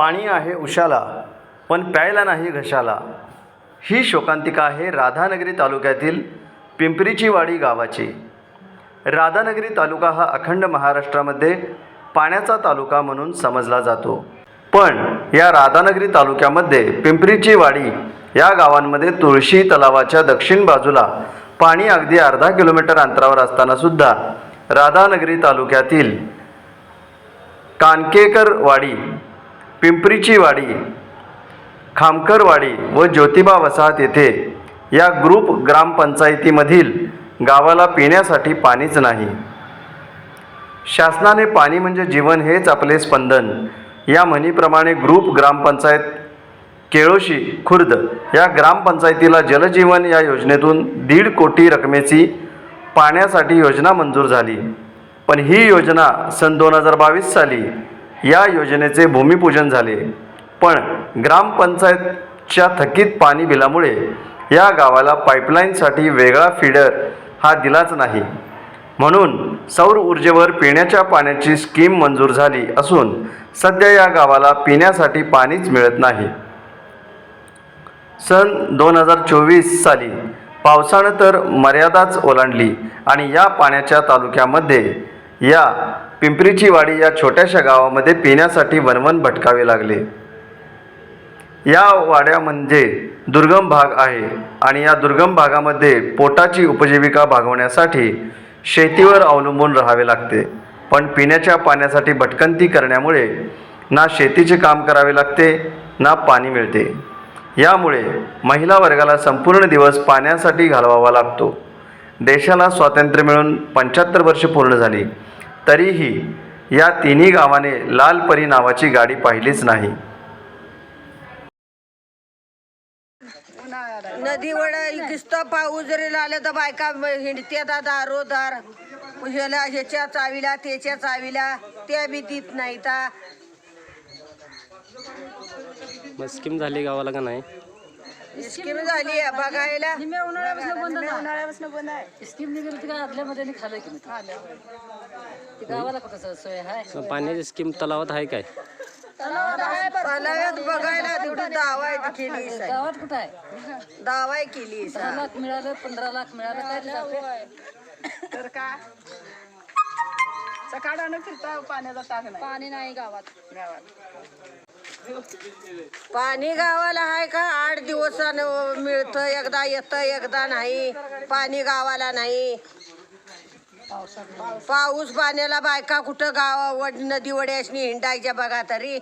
पाणी आहे उशाला पण प्यायला नाही घशाला. ही शोकांतिका आहे राधानगरी तालुक्यातील पिंपरीची वाडी गावाची. राधानगरी तालुका हा अखंड महाराष्ट्रामध्ये पाण्याचा तालुका म्हणून समजला जातो. पण या राधानगरी तालुक्यामध्ये पिंपरीची वाडी या गावांमध्ये तुळशी तलावाच्या दक्षिण बाजूला पाणी अगदी अर्धा किलोमीटर अंतरावर असतानासुद्धा राधानगरी तालुक्यातील कानकेकरवाडी पिंपरीची वाडी खामकरवाडी व ज्योतिबा वसाहत येथे या ग्रुप ग्रामपंचायतीमधील गावाला पिण्यासाठी पाणीच नाही. शासनाने पाणी म्हणजे जीवन हेच आपले स्पंदन. या म्हणीप्रमाणे ग्रुप ग्रामपंचायत केळोशी खुर्द या ग्रामपंचायतीला जलजीवन या योजनेतून दीड कोटी रकमेची पाण्यासाठी योजना मंजूर झाली. पण ही योजना सन दोन हजार बावीस साली या योजनेचे भूमिपूजन झाले. पण ग्रामपंचायतच्या थकीत पाणी बिलामुळे या गावाला पाईपलाईनसाठी वेगळा फीडर हा दिलाच नाही. म्हणून सौर ऊर्जेवर पिण्याच्या पाण्याची स्कीम मंजूर झाली असून सध्या या गावाला पिण्यासाठी पाणीच मिळत नाही. सन दोन हजार चोवीस साली पावसानं तर मर्यादाच ओलांडली आणि या पाण्याच्या तालुक्यामध्ये या पिंपरीची वाडी या छोट्याशा गावामध्ये पिण्यासाठी वनवन भटकावे लागले. या वाड्या म्हणजे दुर्गम भाग आहे आणि या दुर्गम भागामध्ये पोटाची उपजीविका भागवण्यासाठी शेतीवर अवलंबून राहावे लागते. पण पिण्याच्या पाण्यासाठी भटकंती करण्यामुळे ना शेतीचे काम करावे लागते ना पाणी मिळते. यामुळे महिला वर्गाला संपूर्ण दिवस पाण्यासाठी घालवावा लागतो. देशाला स्वातंत्र्य मिळून पंच्याहत्तर वर्ष पूर्ण झाली. तरीही या तिन्ही गावाने लालपरी नावाची गाडी पाहिलीच नाही. नदीवर किस्त पाऊस जरी आला तर बायका हिंडत्यात दारोदार. ह्याला ह्याच्या चावीला त्याच्या चावीला त्या बी देत नाही ता मग स्कीम झाली गावाला का नाही? स्कीम झाली आहे बघायला. स्कीम निघाली ती काय आदल्यामध्ये आणि खाल्लं की नाही ती गावाला कुठं सोय आहे? पाण्याची स्कीम तलावात आहे काय? बघायला तेवढी दावाय केली गावात कुठं आहे? दावाय केली दहा लाख मिळालं पंधरा लाख मिळालं काय ते? तर का सकाळानं फिरता पाण्याचा टाक नाही. पाणी नाही गावात. पाणी गावाला आहे का? आठ दिवसानं मिळतं एकदा येतं एकदा नाही. पाणी गावाला नाही. पाऊस पाण्याला बायका कुठं गावा वड नदी वड्याशनी हिंडायच्या बघा तरी.